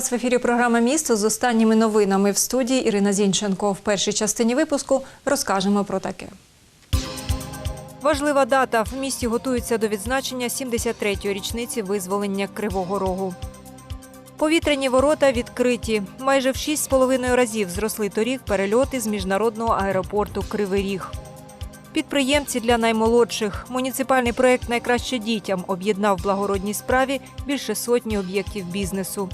Вас в ефірі програми Місто з останніми новинами в студії Ірина Зінченко. В першій частині випуску розкажемо про таке. Важлива дата. В місті готуються до відзначення 73-ї річниці визволення Кривого Рогу. Повітряні ворота відкриті. Майже в 6,5 разів зросли торік перельоти з міжнародного аеропорту Кривий Ріг. Підприємці для наймолодших. Муніципальний проект Найкраще дітям об'єднав в благородній справі більше сотні об'єктів бізнесу.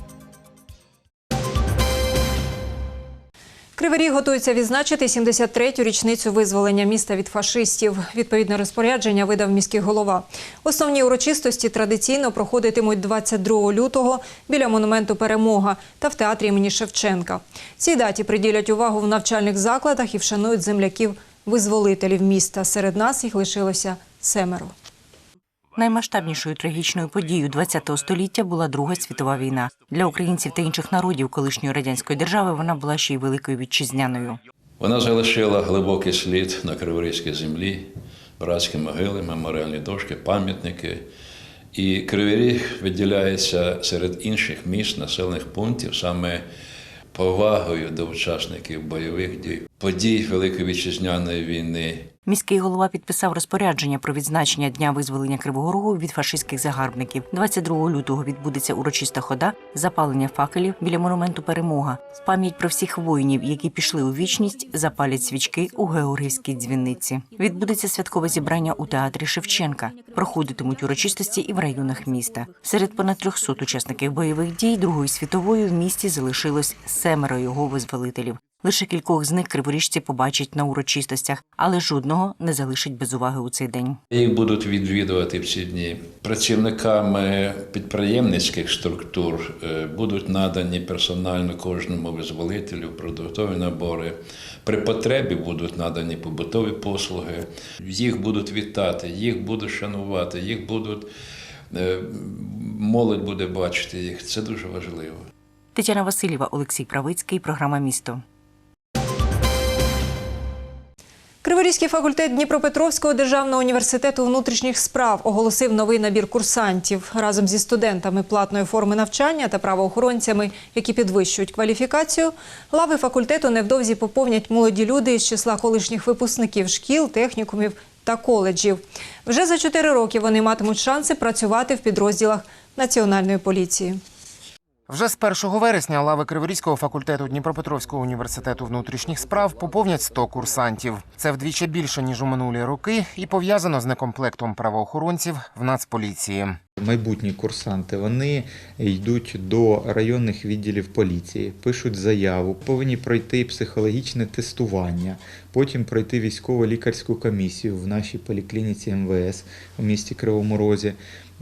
Кривий Ріг готується відзначити 73-ю річницю визволення міста від фашистів. Відповідне розпорядження видав міський голова. Основні урочистості традиційно проходитимуть 22 лютого біля монументу Перемога та в театрі імені Шевченка. Цій даті приділять увагу в навчальних закладах і вшанують земляків визволителів міста. Серед нас їх лишилося семеро. Наймасштабнішою трагічною подією ХХ століття була Друга світова війна. Для українців та інших народів колишньої радянської держави вона була ще й великою вітчизняною. Вона залишила глибокий слід на Криворізькій землі, братські могили, меморіальні дошки, пам'ятники. І Кривий Ріг виділяється серед інших міст, населених пунктів саме повагою до учасників бойових дій, подій Великої вітчизняної війни. Міський голова підписав розпорядження про відзначення дня визволення Кривого Рогу від фашистських загарбників. 22 лютого відбудеться урочиста хода, запалення факелів біля монументу Перемога. В пам'ять про всіх воїнів, які пішли у вічність, запалять свічки у Георгіївській дзвіниці. Відбудеться святкове зібрання у театрі Шевченка. Проходитимуть урочистості і в районах міста. Серед понад 300 учасників бойових дій Другої світової в місті залишилось семеро його визволителів. Лише кількох з них криворіжці побачать на урочистостях, але жодного не залишить без уваги у цей день. Їх будуть відвідувати в ці дні. Працівниками підприємницьких структур е, будуть надані персонально кожному визволителю продуктові набори. При потребі будуть надані побутові послуги. Їх будуть вітати, їх будуть шанувати, їх будуть е, молодь буде бачити їх. Це дуже важливо. Тетяна Васильєва, Олексій Правицький, програма Місто. Криворізький факультет Дніпропетровського державного університету внутрішніх справ оголосив новий набір курсантів разом зі студентами платної форми навчання та правоохоронцями, які підвищують кваліфікацію. Лави факультету невдовзі поповнять молоді люди із числа колишніх випускників шкіл, технікумів та коледжів. Вже за чотири роки вони матимуть шанси працювати в підрозділах національної поліції. Вже з 1 вересня лави Криворізького факультету Дніпропетровського університету внутрішніх справ поповнять 100 курсантів. Це вдвічі більше ніж у минулі роки, і пов'язано з некомплектом правоохоронців в Нацполіції. Майбутні курсанти вони йдуть до районних відділів поліції, пишуть заяву, повинні пройти психологічне тестування, потім пройти військово-лікарську комісію в нашій поліклініці МВС у місті Кривому Розі.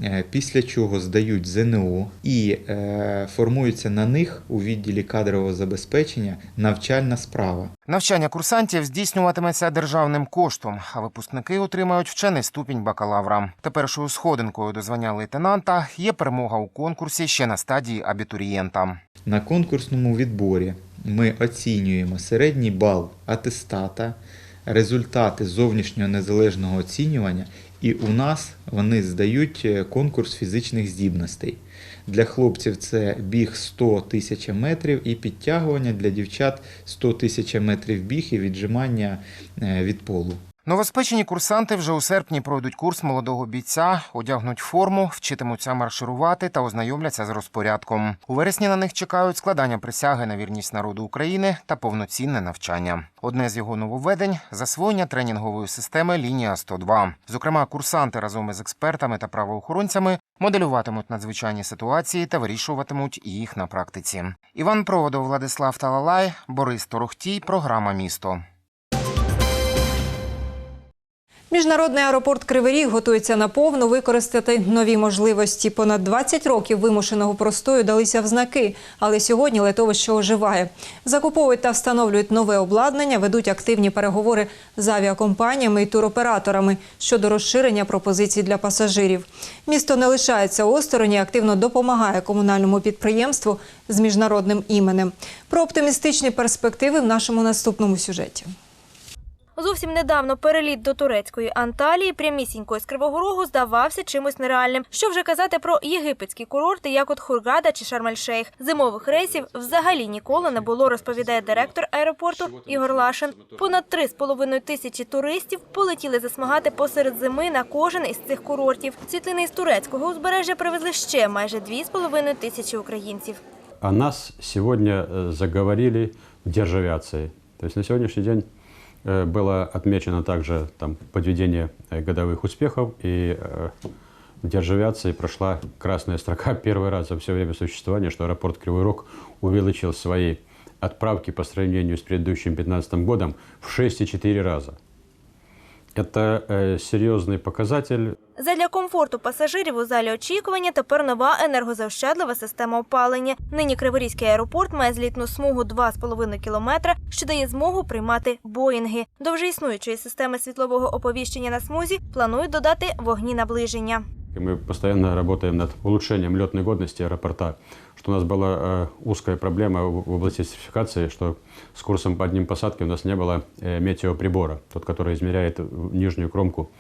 Е, Після чого здають ЗНО і е, формується на них у відділі кадрового забезпечення навчальна справа. Навчання курсантів здійснюватиметься державним коштом, а випускники отримають вчений ступінь бакалавра. Тепершою сходинкою до звання лейтенанта є перемога у конкурсі ще на стадії абітурієнта. На конкурсному відборі ми оцінюємо середній бал атестата, результати зовнішнього незалежного оцінювання, і у нас вони здають е, конкурс фізичних здібностей. Для хлопців це біг 100 тисяч метрів і підтягування для дівчат 100 тисяч метрів біг і віджимання е, від полу. Новоспечені курсанти вже у серпні пройдуть курс молодого бійця, одягнуть форму, вчитимуться марширувати та ознайомляться з розпорядком. У вересні на них чекають складання присяги на вірність народу України та повноцінне навчання. Одне з його нововведень засвоєння тренінгової системи Лінія 102. Зокрема, курсанти разом із експертами та правоохоронцями моделюватимуть надзвичайні ситуації та вирішуватимуть їх на практиці. Іван Проводов, Владислав Талалай, Борис Торохтій. Програма Місто. Міжнародний аеропорт Кривий Ріг готується наповну використати нові можливості. Понад 20 років вимушеного простою далися в знаки, але сьогодні литовище оживає. Закуповують та встановлюють нове обладнання, ведуть активні переговори з авіакомпаніями і туроператорами щодо розширення пропозицій для пасажирів. Місто не лишається осторонь і активно допомагає комунальному підприємству з міжнародним іменем. Про оптимістичні перспективи в нашому наступному сюжеті. Зовсім недавно переліт до турецької Анталії прямісінько з Кривого Рогу здавався чимось нереальним. Що вже казати про єгипетські курорти, як от Хургада чи Шарм-ель-Шейх. Зимових рейсів взагалі ніколи не було, розповідає директор аеропорту Ігор Лашин. Понад три з половиною тисячі туристів полетіли засмагати посеред зими на кожен із цих курортів. Світлини з турецького узбережжя привезли ще майже дві з половиною тисячі українців. О нас сегодня э, заговорили в державиации. То есть на сегодняшний день было отмечено также там, подведение э, годовых успехов, и э, в державиации прошла красная строка первый раз за все время существования, что аэропорт Кривой Рог увеличил свои отправки по сравнению с предыдущим 2015 годом в 6,4 раза. Это э, серьезный показатель, Задля комфорту пасажирів у залі очікування тепер нова енергозаощадлива система опалення. Нині Криворізький аеропорт має злітну смугу 2,5 кілометра, що дає змогу приймати боїнги. До вже існуючої системи світлового оповіщення на смузі планують додати вогні наближення. И мы постоянно работаем над улучшением летной годности аэропорта. Что у нас была э, узкая проблема в области сертификации, что с курсом по одним посадки у нас не было э, метеоприбора, тот, который измеряет нижнюю кромку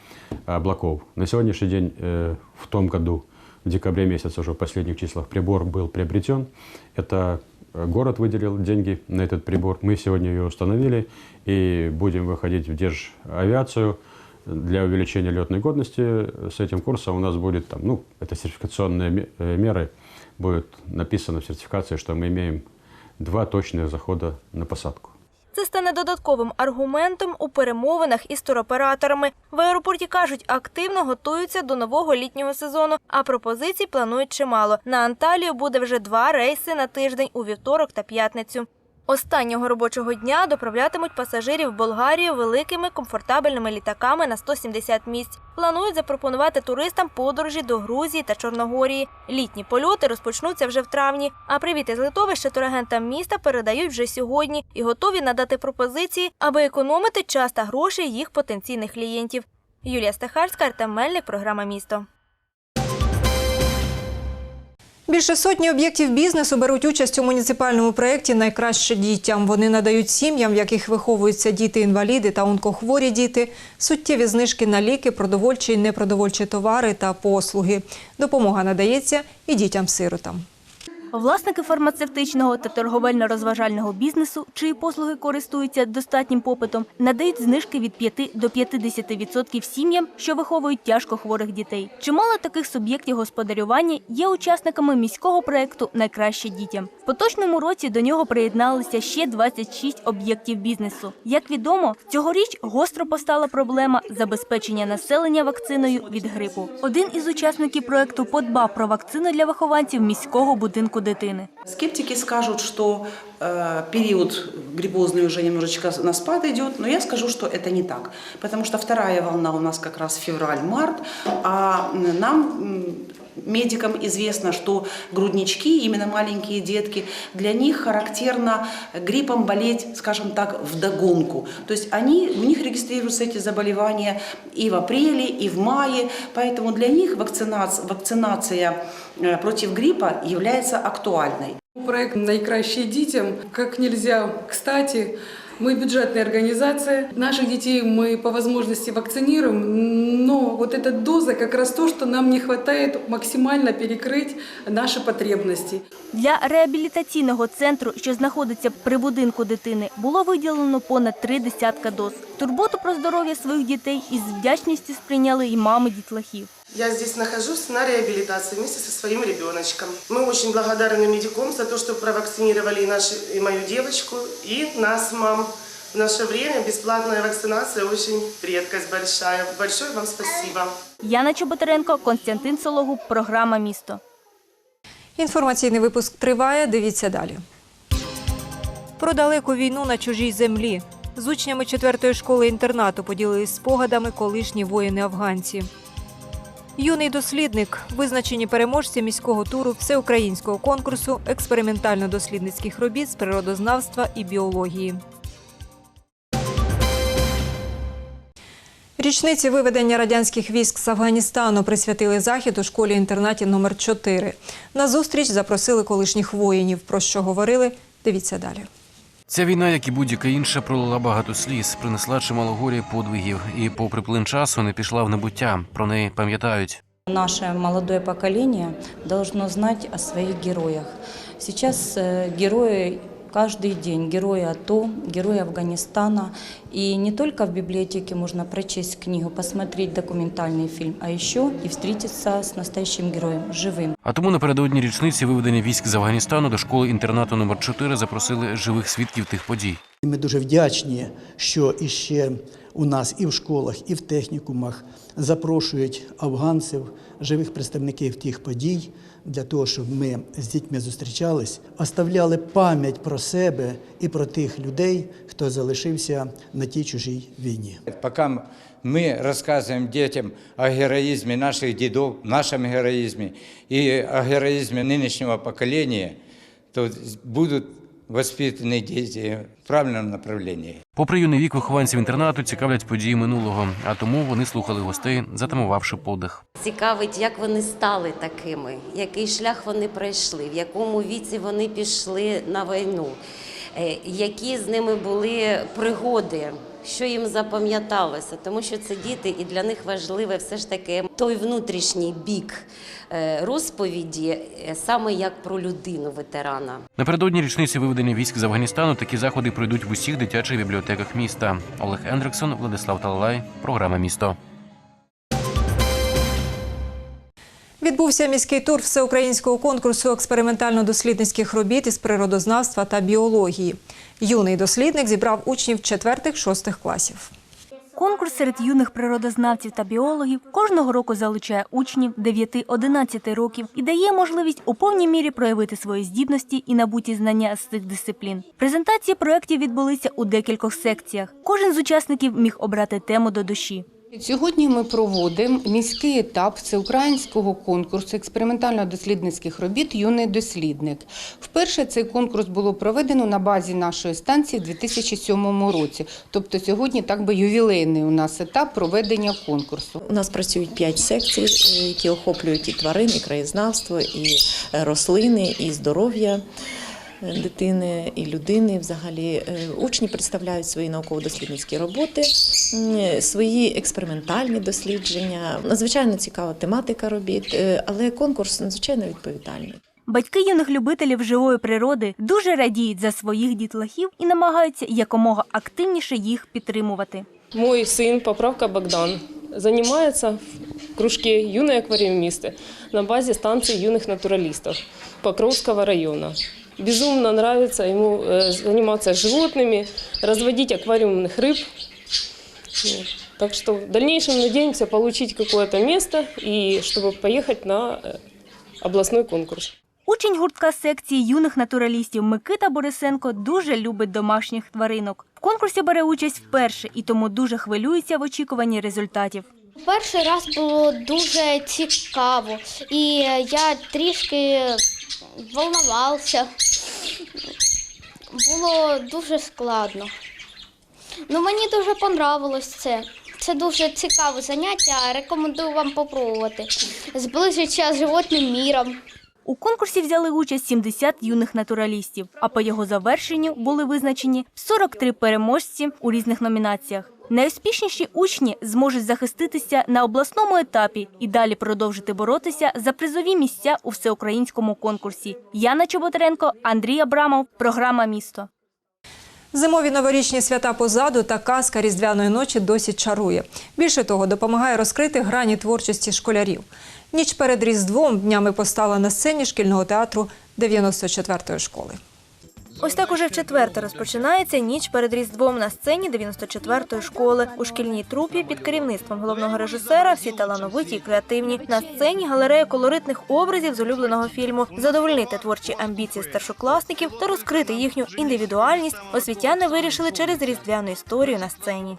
облаков. На сегодняшний день, э, в том году, в декабре месяце уже в последних числах, прибор был приобретен. Это э, город выделил деньги на этот прибор. Мы сегодня ее установили и будем выходить в державиацию для увеличения летной годности с этим курсом у нас будет там, ну, это сертификационные ме- э, меры, будет написано в сертификации, что мы имеем два точных захода на посадку. Це стане додатковим аргументом у перемовинах із туроператорами. В аеропорті кажуть, активно готуються до нового літнього сезону, а пропозицій планують чимало. На Анталію буде вже два рейси на тиждень у вівторок та п'ятницю. Останнього робочого дня доправлятимуть пасажирів в Болгарію великими комфортабельними літаками на 170 місць. Планують запропонувати туристам подорожі до Грузії та Чорногорії. Літні польоти розпочнуться вже в травні. А привіти з литовища турагентам міста передають вже сьогодні і готові надати пропозиції, аби економити час та гроші їх потенційних клієнтів. Юлія Стахарська, Артем Мельник, програма Місто. Більше сотні об'єктів бізнесу беруть участь у муніципальному проєкті Найкраще дітям. Вони надають сім'ям, в яких виховуються діти-інваліди та онкохворі діти, суттєві знижки на ліки, продовольчі і непродовольчі товари та послуги. Допомога надається і дітям-сиротам. Власники фармацевтичного та торговельно-розважального бізнесу, чиї послуги користуються достатнім попитом, надають знижки від 5 до 50% сім'ям, що виховують тяжко хворих дітей. Чимало таких суб'єктів господарювання є учасниками міського проекту Найкраще дітям. В поточному році до нього приєдналися ще 26 об'єктів бізнесу. Як відомо, цьогоріч гостро постала проблема забезпечення населення вакциною від грипу. Один із учасників проекту подбав про вакцину для вихованців міського будинку дитини. Скептики скажут, что э, период гриппозный уже немножечко на спад идет, но я скажу, что это не так. Потому что вторая волна у нас как раз февраль-март, а м, нам, м, медикам, известно, что груднички, именно маленькие детки, для них характерно гриппом болеть, скажем так, вдогонку. То есть они, у них регистрируются эти заболевания и в апреле, и в мае, поэтому для них вакцинация, вакцинация э, против гриппа является актуальной. Проект «Найкраще дітям» как нельзя кстати. Мы бюджетная организация. Наших детей мы по возможности вакцинируем, но вот эта доза как раз то, что нам не хватает максимально перекрыть наши потребности. Для реабілітаційного центру, що знаходиться при будинку дитини, було виділено понад три десятка доз. Турботу про здоров'я своїх дітей із вдячністю сприйняли і мами дітлахів. Я здесь нахожусь на реабилитации вместе со своим ребеночком. Мы очень благодарны медикам за то, что провакцинировали и, нашу, и мою девочку, и нас, мам. В наше время бесплатная вакцинация очень редкость большая. Большое вам спасибо. Яна Чоботаренко, Константин Сологуб, програма Місто. Інформаційний випуск триває. Дивіться далі. Про далеку війну на чужій землі. З учнями 4-ї школи інтернату поділились спогадами колишні воїни-афганці. Юний дослідник, визначені переможці міського туру всеукраїнського конкурсу експериментально-дослідницьких робіт з природознавства і біології. Річниці виведення радянських військ з Афганістану присвятили захід у школі-інтернаті номер 4 На зустріч запросили колишніх воїнів. Про що говорили? Дивіться далі. Ця війна, як і будь-яка інша, пролила багато сліз, принесла чимало горя і подвигів, і, попри плин часу, не пішла в небуття. Про неї пам'ятають. Наше молодое поколение должно знать о своих героях. Сейчас э, герои каждый день, герои АТО, герои Афганистана. И не только в библиотеке можно прочесть книгу, посмотреть документальный фильм, а еще и встретиться с настоящим героем, живым. А тому напередодні річниці виведення військ з Афганістану до школи інтернату номер 4 запросили живих свідків тих подій. І Ми дуже вдячні, що іще у нас і в школах, і в технікумах запрошують афганців, живих представників тих подій, для того, щоб ми з дітьми зустрічались, оставляли пам'ять про себе і про тих людей, хто залишився на тій чужій війні. Пока мы рассказываем детям о героизме наших дедов, нашем героизме и о героизме нынешнего поколения, то будут воспитаны діти в правильному направлении. Попри юний вік вихованців інтернату цікавлять події минулого, а тому вони слухали гостей, затамувавши подих. Цікавить, як вони стали такими, який шлях вони пройшли, в якому віці вони пішли на війну, е, які з ними були пригоди, що їм запам'яталося, тому що це діти, і для них важливе все ж таки той внутрішній бік е, розповіді, е, саме як про людину ветерана. Напередодні річниці виведення військ з Афганістану такі заходи пройдуть в усіх дитячих бібліотеках міста. Олег Ендриксон, Владислав Талалай, програма Місто. Відбувся міський тур всеукраїнського конкурсу експериментально-дослідницьких робіт із природознавства та біології. Юний дослідник зібрав учнів 4-6 класів. Конкурс серед юних природознавців та біологів кожного року залучає учнів 9-11 років і дає можливість у повній мірі проявити свої здібності і набуті знання з цих дисциплін. Презентації проєктів відбулися у декількох секціях. Кожен з учасників міг обрати тему до душі. Сьогодні ми проводимо міський етап всеукраїнського конкурсу експериментально-дослідницьких робіт Юний дослідник. Вперше цей конкурс було проведено на базі нашої станції в 2007 році. Тобто сьогодні так би ювілейний у нас етап проведення конкурсу. У нас працюють п'ять секцій, які охоплюють і тварин, і краєзнавство, і е, рослини, і здоров'я дитини, і людини. Взагалі Е, учні представляють свої науково-дослідницькі роботи, м, свої експериментальні дослідження. Надзвичайно цікава тематика робіт, е, але конкурс надзвичайно відповідальний. Батьки юних любителів живої природи дуже радіють за своїх дітлахів і намагаються якомога активніше їх підтримувати. Мой сын, поправка Богдан, занимается в кружке «Юные аквариумисты» на базе станции юных натуралистов Покровского района. Безумно нравится ему э, заниматься животными, разводить аквариумных рыб. Вот. Так что в дальнейшем надеемся получить какое-то место и чтобы поехать на э, областной конкурс. Учень гуртка секції юних натуралістів Микита Борисенко дуже любить домашніх тваринок. В конкурсі бере участь вперше і тому дуже хвилюється в очікуванні результатів. Перший раз було дуже цікаво, і я трішки волновався. Було дуже складно. Ну, мені дуже понравилось це. Це дуже цікаве заняття. Рекомендую вам попробувати. Зближиться з животним міром. У конкурсі взяли участь 70 юних натуралістів, а по його завершенню були визначені 43 переможці у різних номінаціях. Найуспішніші учні зможуть захиститися на обласному етапі і далі продовжити боротися за призові місця у всеукраїнському конкурсі. Яна Чоботаренко, Андрій Абрамов, програма Місто. Зимові новорічні свята позаду та казка різдвяної ночі досі чарує. Більше того, допомагає розкрити грані творчості школярів. Ніч перед Різдвом днями постала на сцені шкільного театру 94-ї школи. Ось так уже вчетверте розпочинається ніч перед Різдвом на сцені 94-ї школи. У шкільній трупі під керівництвом головного режисера всі талановиті і креативні. На сцені галерея колоритних образів з улюбленого фільму. Задовольнити творчі амбіції старшокласників та розкрити їхню індивідуальність освітяни вирішили через різдвяну історію на сцені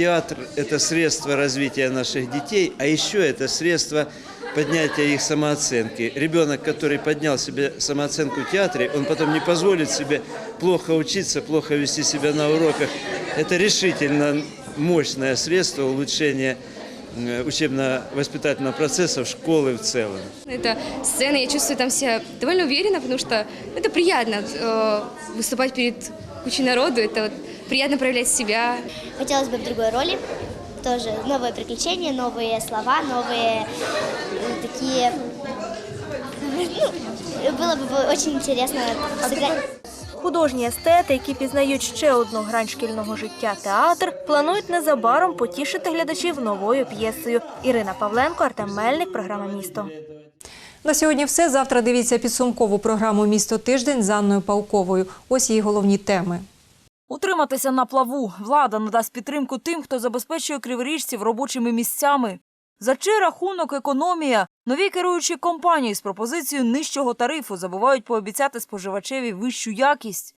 Театр – это средство развития наших детей, а еще это средство поднятия их самооценки. Ребенок, который поднял себе самооценку в театре, он потом не позволит себе плохо учиться, плохо вести себя на уроках. Это решительно мощное средство улучшения э, учебно-воспитательного процесса в школы в целом. Это сцена, я чувствую там себя довольно уверенно, потому что это приятно э, выступать перед кучей народу, это вот приятно проявлять себя. Хотелось бы в другой роли. Тоже новые приключения, новые слова, новые э, такие... Ну, было бы очень интересно сыграть. Художні естети, які пізнають ще одну грань шкільного життя театр, планують незабаром потішити глядачів новою п'єсою. Ірина Павленко, Артем Мельник, програма Місто. На сьогодні все. Завтра дивіться підсумкову програму Місто тиждень з Анною Пауковою. Ось її головні теми. Утриматися на плаву. Влада надасть підтримку тим, хто забезпечує криворіжців робочими місцями. За чий рахунок економія? Нові керуючі компанії з пропозицією нижчого тарифу забувають пообіцяти споживачеві вищу якість.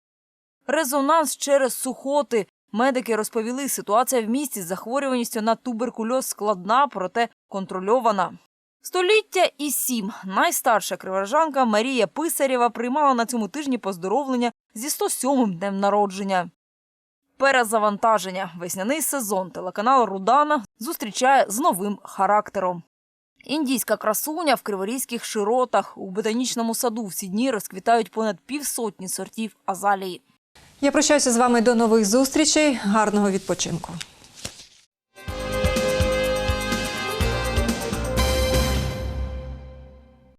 Резонанс через сухоти. Медики розповіли, ситуація в місті з захворюваністю на туберкульоз складна, проте контрольована. Століття і сім. Найстарша криворожанка Марія Писарєва приймала на цьому тижні поздоровлення зі 107-м днем народження. Перезавантаження. Весняний сезон телеканал Рудана зустрічає з новим характером. Індійська красуня в криворізьких широтах. У ботанічному саду в ці дні розквітають понад півсотні сортів азалії. Я прощаюся з вами до нових зустрічей. Гарного відпочинку.